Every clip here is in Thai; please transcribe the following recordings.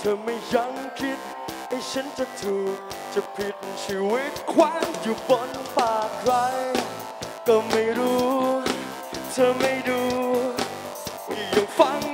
ธอไม่ยังคิดไอ้ฉันจะถูกจะผิดชีวิตคว้างอยู่บนปากใคร ก็ไม่รู้ เธอไม่ดูยังฟัง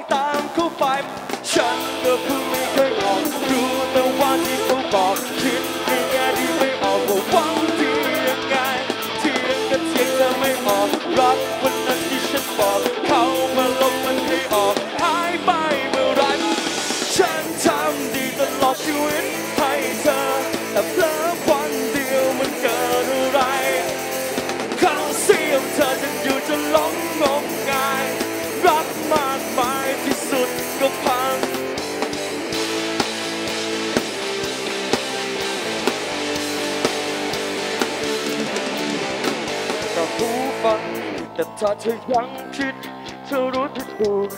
แต่ถ้าเธอยังคิดเธอรู้ที่ถูก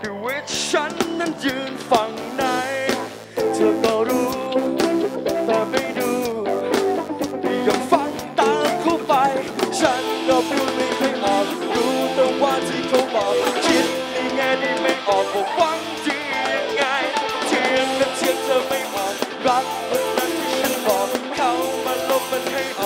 ชีวิตฉันนั้นยืนฝั่งไหน เธอก็รู้แต่ไม่ดูยังฟังตามเขาไป ฉันก็พูดไม่เคยออกรู้แต่ว่าที่เขาบอกคิดในแง่นี้ไม่ออกว่าหวังดียังไงเทียงและเทียงเธอไม่ออกรักมันนั้นที่ฉันบอกเขามาลบมันให้อ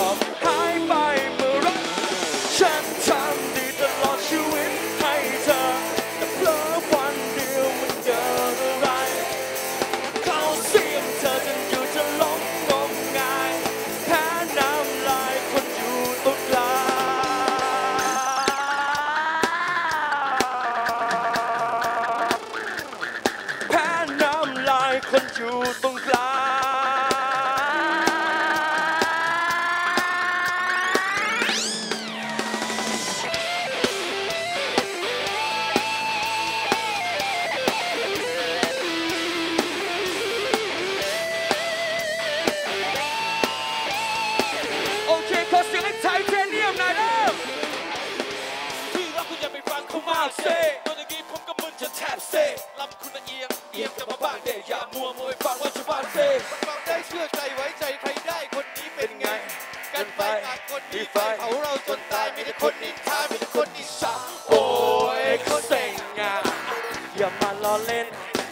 อกำลายคนอยู่ตรงกลางโอเคขอเสียงให้ไทเทเนียมหน่อยเร็วที่รักคุณอย่าไปฟังเขามากเซ ทบเซลำคุณเอียงเอียงกับมาบ้างเดอย่ามัวมัวไปฟังว่าชาวบ้านเซฟังได้เชื่อใจไว้ใจใครได้คนนี้เป็นไง กันไปคนนี้ไปเผาเราจนตายมีแต่คนนินทามีแต่คนนิจฉาโอ้ยเขาเซ็งงาอย่ามาล้อเล่น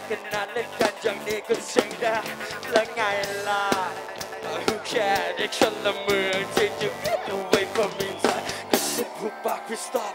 กันนะเล่นกันอย่างนี้ก็เซ็งได้แล้วไงล่ะหู้แค่เด็กชนละเมืองจริงจะ get away from me กระซิบหูปากพี่ stop